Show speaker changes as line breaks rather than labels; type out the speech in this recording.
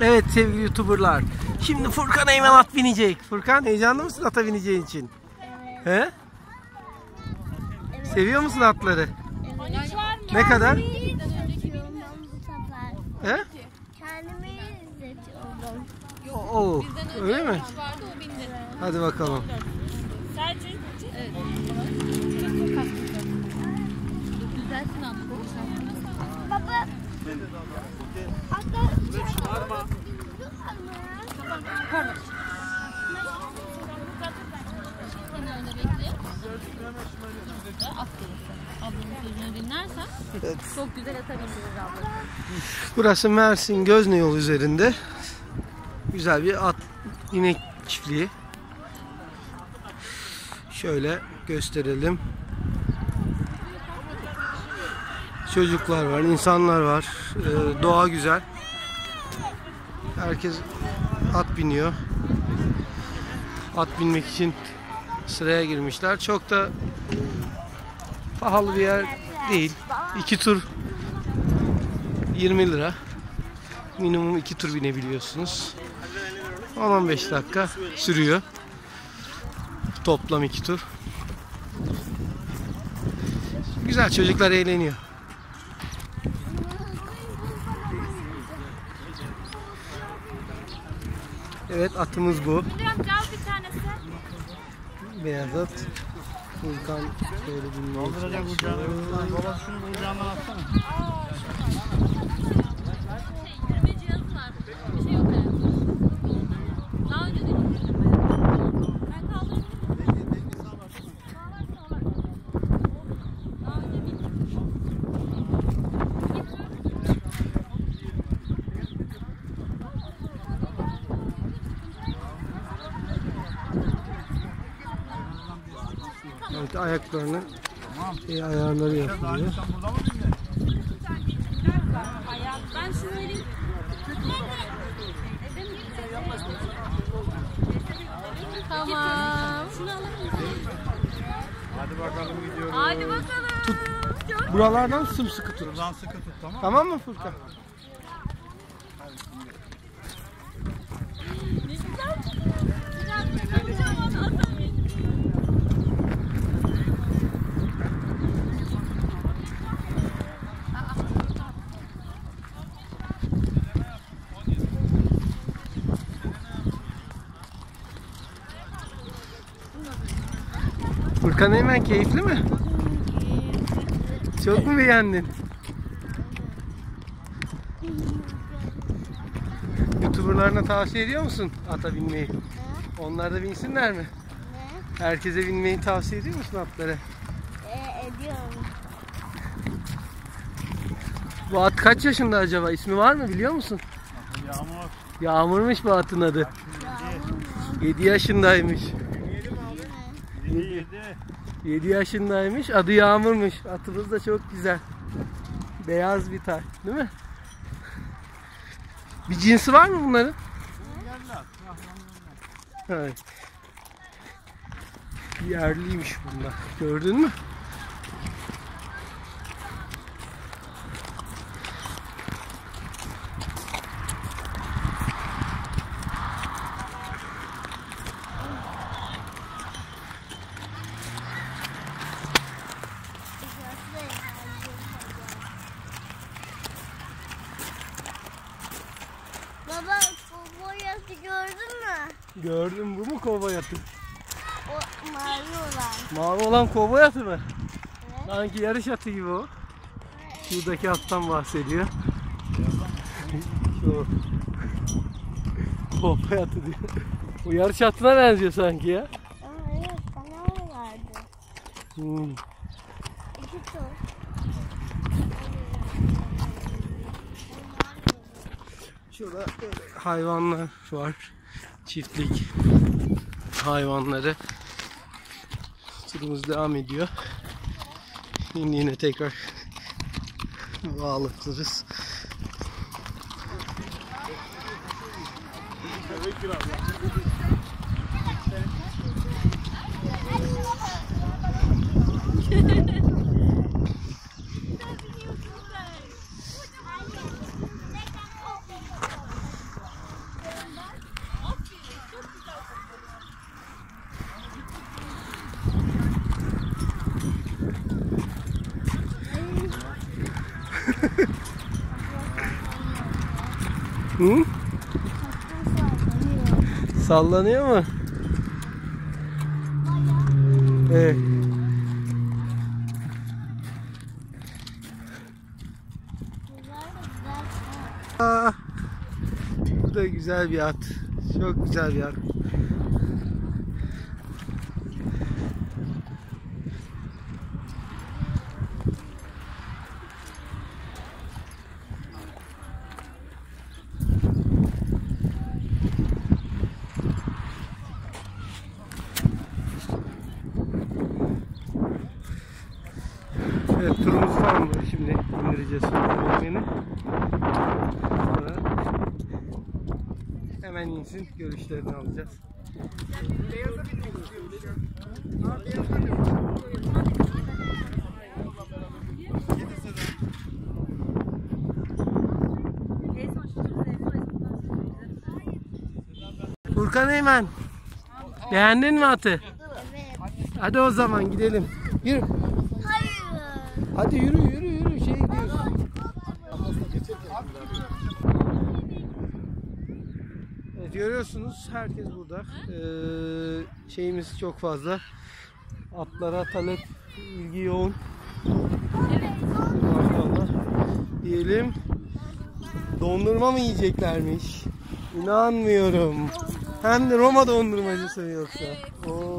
Evet sevgili youtuberlar. Şimdi Furkan Eymen at binecek. Furkan heyecanlı mısın ata bineceğin için? He? Seviyor musun atları? Ne kadar? He?
Kendimi izletiyorum.
Oo, öyle mi?
Vardı o bindi.
Hadi bakalım.
Sadece evet. Çok.
Baba. Hatta.
Ablanın sözünü dinlersen çok güzel atabiliriz abla.
Burası Mersin Gözne yolu üzerinde. Güzel bir at inek çiftliği. Şöyle gösterelim. Çocuklar var, insanlar var. Ee, doğa güzel. Herkes at biniyor. At binmek için sıraya girmişler. Çok da pahalı bir yer değil. İki tur 20 lira. Minimum iki tur binebiliyorsunuz. 10-15 dakika sürüyor. Toplam iki tur. Güzel çocuklar eğleniyor. Evet atımız bu.
Hocam cal bir tanesi.
Beyaz at. Furkan şöyle
Kaldıracak
çalışıyor.
kucağına. Baba şunu kucağına atsana.
Evet ayaklarını şey, ayarları yapılıyor.
Ben şunu vereyim. Tamam.
Hadi bakalım gidiyoruz.
Hadi bakalım.
Buralardan sımsıkı tut.
Buradan sıkı tut tamam mı?
Tamam mı Furkan?
Ne
Furkan hemen keyifli mi? Çok mu beğendin? Youtuberlarına tavsiye ediyor musun ata binmeyi? Onlar da binsinler mi?
ne?
Herkese binmeyi tavsiye ediyor musun atlara?
E, ediyorum.
Bu at kaç yaşında acaba? İsmi var mı biliyor musun?
Yağmur.
Yağmurmuş bu atın adı. 7 yaşındaymış.
Yedi yedi.
7 yaşındaymış. Adı Yağmur'muş. Atımız da çok güzel. Beyaz bir tay. Değil mi? Bir cinsi var mı bunların? Evet. Yerliymiş bunlar. Gördün mü?
Baba bu boyası gördün mü?
Gördüm bu mu kovboy atı?
O mavi olan.
Mavi olan kovboy atı mı?
Evet.
Sanki yarış atı gibi o. Şuradaki attan bahsediyor. Şu. Kovboy atı diyor. O yarış atına benziyor sanki ya.
Aa, evet bana o vardı.
Hmm.
İki tur.
Şurada hayvanlar var. Çiftlik hayvanları. Turumuz devam ediyor. Şimdi yine tekrar bağlatırız. Hı?
Sallanıyor.
Mu? Evet. Aa, bu da güzel bir at. Çok güzel bir at. Evet turumuzu tamamladık şimdi indireceğiz. Sonra hemen insin görüşlerini alacağız.
Şu tür
Furkan Eymen. Beğendin mi atı?
Evet.
Hadi o zaman gidelim. Yürü. Hadi yürü yürü yürü şey gidiyoruz. Evet görüyorsunuz herkes burada. Ee, şeyimiz çok fazla. Atlara talep ilgi yoğun. Maşallah. Diyelim. Dondurma mı yiyeceklermiş? İnanmıyorum. Hem de Roma dondurmacısı yoksa. Oo.